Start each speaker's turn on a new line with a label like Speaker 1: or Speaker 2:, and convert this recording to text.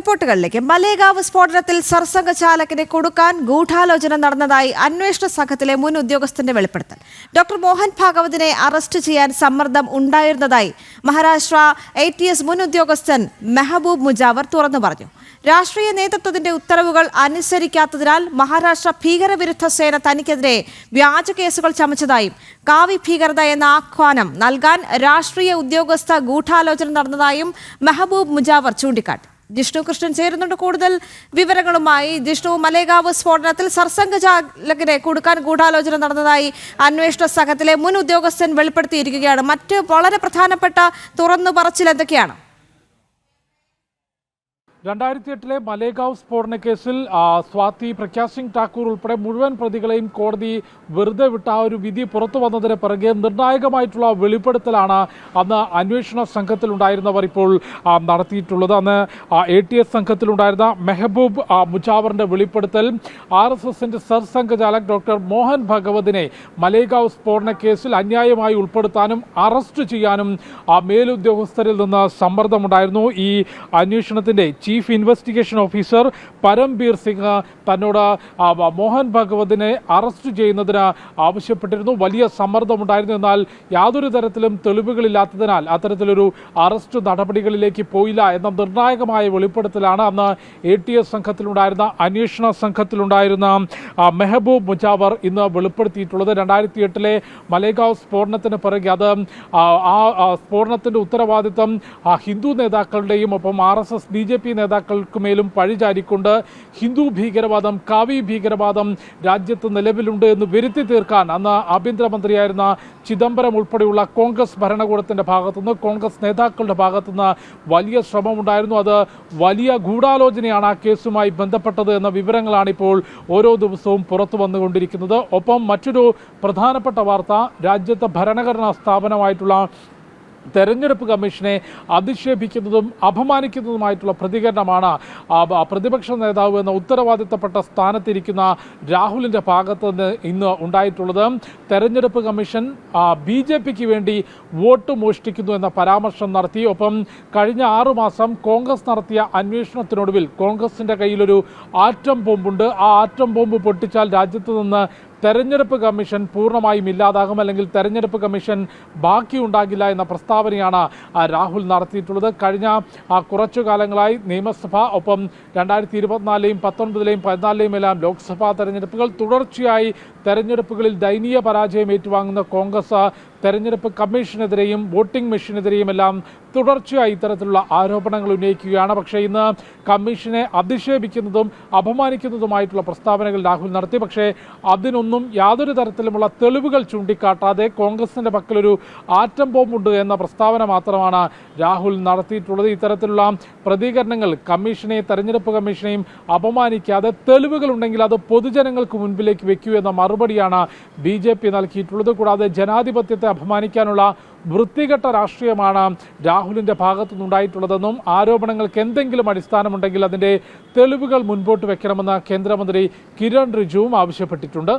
Speaker 1: റിപ്പോർട്ടുകളിലേക്ക്. മലേഗാവ് സ്ഫോടനത്തിൽ സർസംഘ ചാലകിനെ കൊടുക്കാൻ ഗൂഢാലോചന നടന്നതായി അന്വേഷണ സംഘത്തിലെ മുൻ ഉദ്യോഗസ്ഥന്റെ വെളിപ്പെടുത്തൽ. ഡോക്ടർ മോഹൻ ഭാഗവതിനെ അറസ്റ്റ് ചെയ്യാൻ സമ്മർദ്ദം ഉണ്ടായിരുന്നതായി മഹാരാഷ്ട്ര എ ടി എസ് മുൻ ഉദ്യോഗസ്ഥൻ മെഹബൂബ് മുജാവർ തുറന്നു പറഞ്ഞു. രാഷ്ട്രീയ നേതൃത്വത്തിന്റെ ഉത്തരവുകൾ അനുസരിക്കാത്തതിനാൽ മഹാരാഷ്ട്ര ഭീകരവിരുദ്ധ സേന തനിക്കെതിരെ വ്യാജ കേസുകൾ ചമച്ചതായും കാവി ഭീകരത എന്ന ആഹ്വാനം നൽകാൻ രാഷ്ട്രീയ ഉദ്യോഗസ്ഥ ഗൂഢാലോചന നടന്നതായും മെഹബൂബ് മുജാവർ ചൂണ്ടിക്കാട്ടി. ജിഷ്ണു കൃഷ്ണൻ ചേരുന്നുണ്ട് കൂടുതൽ വിവരങ്ങളുമായി. ജിഷ്ണു മലേഗാവ് സ്ഫോടനത്തിൽ സർസംഘ ചാലകിനെ കൊടുക്കാൻ ഗൂഢാലോചന നടന്നതായി അന്വേഷണ സംഘത്തിലെ മുൻ ഉദ്യോഗസ്ഥൻ വെളിപ്പെടുത്തിയിരിക്കുകയാണ്. മറ്റ് വളരെ പ്രധാനപ്പെട്ട തുറന്നു പറച്ചിൽ എന്തൊക്കെയാണ്?
Speaker 2: രണ്ടായിരത്തി എട്ടിലെ മലേഗാവ് സ്ഫോടന കേസിൽ സ്വാതി പ്രഖ്യാ സിംഗ് ഠാക്കൂർ ഉൾപ്പെടെ മുഴുവൻ പ്രതികളെയും കോടതി വെറുതെ വിട്ട ആ ഒരു വിധി പുറത്തു വന്നതിന് പിറകെ നിർണായകമായിട്ടുള്ള വെളിപ്പെടുത്തലാണ് അന്ന് അന്വേഷണ സംഘത്തിലുണ്ടായിരുന്നവർ ഇപ്പോൾ നടത്തിയിട്ടുള്ളത്. അന്ന് എ ടി എസ് സംഘത്തിലുണ്ടായിരുന്ന മെഹബൂബ് മുജാവറിന്റെ വെളിപ്പെടുത്തൽ ആർ എസ് എസിന്റെ സർസംഘചാലക് ഡോക്ടർ മോഹൻ ഭഗവതിനെ മലേഗാവ് സ്ഫോടന കേസിൽ അന്യായമായി ഉൾപ്പെടുത്താനും അറസ്റ്റ് ചെയ്യാനും മേലുദ്യോഗസ്ഥരിൽ നിന്ന് സമ്മർദ്ദമുണ്ടായിരുന്നു. ഈ അന്വേഷണത്തിന്റെ chief investigation officer Parambir Singh തന്നോട് മോഹൻ ഭഗവതിനെ അറസ്റ്റ് ചെയ്യുന്നതിന് ആവശ്യപ്പെട്ടിരുന്നു. വലിയ സമ്മർദ്ദമുണ്ടായിരുന്നു. എന്നാൽ യാതൊരു തരത്തിലും തെളിവുകളില്ലാത്തതിനാൽ അത്തരത്തിലൊരു അറസ്റ്റ് നടപടികളിലേക്ക് പോയില്ല എന്ന നിർണായകമായ വെളിപ്പെടുത്തലാണ് അന്ന് എ ടി എസ് സംഘത്തിലുണ്ടായിരുന്ന അന്വേഷണ സംഘത്തിലുണ്ടായിരുന്ന മെഹബൂബ് മുജാവർ ഇന്ന് വെളിപ്പെടുത്തിയിട്ടുള്ളത്. രണ്ടായിരത്തി എട്ടിലെ മലേഗാവ് സ്ഫോടനത്തിന് പിറകെ അത് ആ, സ്ഫോടനത്തിന്റെ ആ, ഹിന്ദു നേതാക്കളുടെയും ഒപ്പം R S S B J P നേതാക്കൾക്ക് മേലും പഴിചാരിക്കൊണ്ട് ഹിന്ദു ഭീകരവാദം കാവി ഭീകരവാദം രാജ്യത്ത് നിലവിലുണ്ട് എന്ന് വരുത്തി തീർക്കാൻ അന്ന് ആഭ്യന്തരമന്ത്രിയായിരുന്ന ചിദംബരം ഉൾപ്പെടെയുള്ള കോൺഗ്രസ് ഭരണകൂടത്തിന്റെ ഭാഗത്തുനിന്ന് കോൺഗ്രസ് നേതാക്കളുടെ ഭാഗത്തുനിന്ന് വലിയ ശ്രമമുണ്ടായിരുന്നു. അത് വലിയ ഗൂഢാലോചനയാണ് ആ കേസുമായി ബന്ധപ്പെട്ടത് എന്ന വിവരങ്ങളാണ് ഇപ്പോൾ ഓരോ ദിവസവും പുറത്തു വന്നുകൊണ്ടിരിക്കുന്നത്. ഒപ്പം മറ്റൊരു പ്രധാനപ്പെട്ട വാർത്ത രാജ്യത്തെ ഭരണഘടനാ സ്ഥാപനമായിട്ടുള്ള തെരഞ്ഞെടുപ്പ് കമ്മീഷനെ അധിക്ഷേപിക്കുന്നതും അപമാനിക്കുന്നതുമായിട്ടുള്ള പ്രതികരണമാണ് പ്രതിപക്ഷ നേതാവ് എന്ന ഉത്തരവാദിത്തപ്പെട്ട സ്ഥാനത്തിരിക്കുന്ന രാഹുലിന്റെ ഭാഗത്ത് നിന്ന് ഇന്ന് ഉണ്ടായിട്ടുള്ളത്. തെരഞ്ഞെടുപ്പ് കമ്മീഷൻ ബി ജെ പിക്ക് വേണ്ടി വോട്ട് മോഷ്ടിക്കുന്നു എന്ന പരാമർശം നടത്തി. ഒപ്പം കഴിഞ്ഞ ആറുമാസം കോൺഗ്രസ് നടത്തിയ അന്വേഷണത്തിനൊടുവിൽ കോൺഗ്രസിന്റെ കയ്യിലൊരു ആറ്റം ബോംബുണ്ട്. ആ ആറ്റം ബോംബ് പൊട്ടിച്ചാൽ രാജ്യത്ത് നിന്ന് തെരഞ്ഞെടുപ്പ് കമ്മീഷൻ പൂർണമായും ഇല്ലാതാകും അല്ലെങ്കിൽ തെരഞ്ഞെടുപ്പ് കമ്മീഷൻ ബാക്കിയുണ്ടാകില്ല എന്ന പ്രസ്താവനയാണ് രാഹുൽ നടത്തിയിട്ടുള്ളത്. കഴിഞ്ഞ കുറച്ചു കാലങ്ങളായി നിയമസഭ ഒപ്പം രണ്ടായിരത്തി ഇരുപത്തിനാലിലെയും പത്തൊൻപതിലെയും പതിനാലിലെയും എല്ലാം ലോക്സഭാ തെരഞ്ഞെടുപ്പുകൾ തുടർച്ചയായി തെരഞ്ഞെടുപ്പുകളിൽ ദയനീയ പരാജയം ഏറ്റുവാങ്ങുന്ന കോൺഗ്രസ് തെരഞ്ഞെടുപ്പ് കമ്മീഷനെതിരെയും വോട്ടിംഗ് മെഷീനെതിരെയും എല്ലാം തുടർച്ചയായി ഇത്തരത്തിലുള്ള ആരോപണങ്ങൾ ഉന്നയിക്കുകയാണ്. പക്ഷേ ഇന്ന് കമ്മീഷനെ അധിക്ഷേപിക്കുന്നതും അപമാനിക്കുന്നതുമായിട്ടുള്ള പ്രസ്താവനകൾ രാഹുൽ നടത്തി. പക്ഷേ അതിനൊന്നും യാതൊരു തരത്തിലുമുള്ള തെളിവുകൾ ചൂണ്ടിക്കാട്ടാതെ കോൺഗ്രസിന്റെ പക്കലൊരു ആറ്റം ബോംബുണ്ട് എന്ന പ്രസ്താവന മാത്രമാണ് രാഹുൽ നടത്തിയിട്ടുള്ളത് ഇത്തരത്തിലുള്ള പ്രതികരണങ്ങൾ കമ്മീഷനെ തെരഞ്ഞെടുപ്പ് കമ്മീഷനെയും അപമാനിക്കാതെ തെളിവുകൾ ഉണ്ടെങ്കിൽ അത് പൊതുജനങ്ങൾക്ക് മുൻപിലേക്ക് വെക്കൂ എന്ന മറുപടിയാണ് ബി ജെ പി നൽകിയിട്ടുള്ളത്. കൂടാതെ ജനാധിപത്യത്തെ അപമാനിക്കാനുള്ള വൃത്തികെട്ട രാഷ്ട്രീയമാണ് രാഹുലിന്റെ ഭാഗത്തു നിന്നുണ്ടായിട്ടുള്ളതെന്നും ആരോപണങ്ങൾക്ക് എന്തെങ്കിലും അടിസ്ഥാനമുണ്ടെങ്കിൽ അതിന്റെ തെളിവുകൾ മുൻപോട്ട് വെക്കണമെന്ന് കേന്ദ്രമന്ത്രി കിരൺ റിജുവും ആവശ്യപ്പെട്ടിട്ടുണ്ട്.